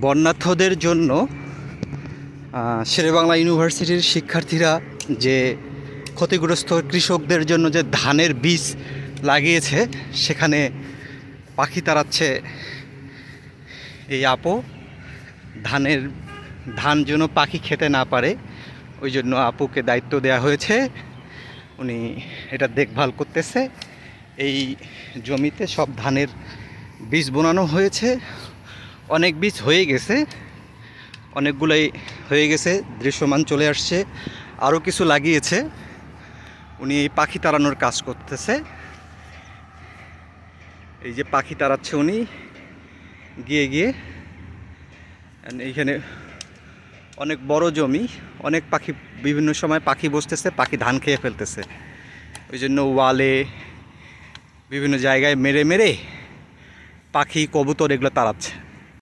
বন্যার্থদের জন্য শেরেবাংলা ইউনিভার্সিটির শিক্ষার্থীরা যে ক্ষতিগ্রস্ত কৃষকদের জন্য যে ধানের বীজ লাগিয়েছে, সেখানে পাখি তাড়াচ্ছে এই আপু। ধানের, ধান যেন পাখি খেতে না পারে, ওই জন্য আপুকে দায়িত্ব দেওয়া হয়েছে। উনি এটা দেখভাল করতেছে। এই জমিতে সব ধানের বীজ বোনানো হয়েছে। অনেক বীজ হয়ে গেছে, অনেকগুলাই হয়ে গেছে, দৃশ্যমান চলে আসছে আরও কিছু লাগিয়েছে। উনি এই পাখি তাড়ানোর কাজ করতেছে। এই যে পাখি তাড়াচ্ছে উনি, গিয়ে গিয়ে এইখানে অনেক বড় জমি, অনেক পাখি, বিভিন্ন সময় পাখি বসতেছে, পাখি ধান খেয়ে ফেলতেছে। ওই জন্য ওয়ালে, বিভিন্ন জায়গায় মেরে মেরে পাখি, কবুতর এগুলো তাড়াচ্ছে।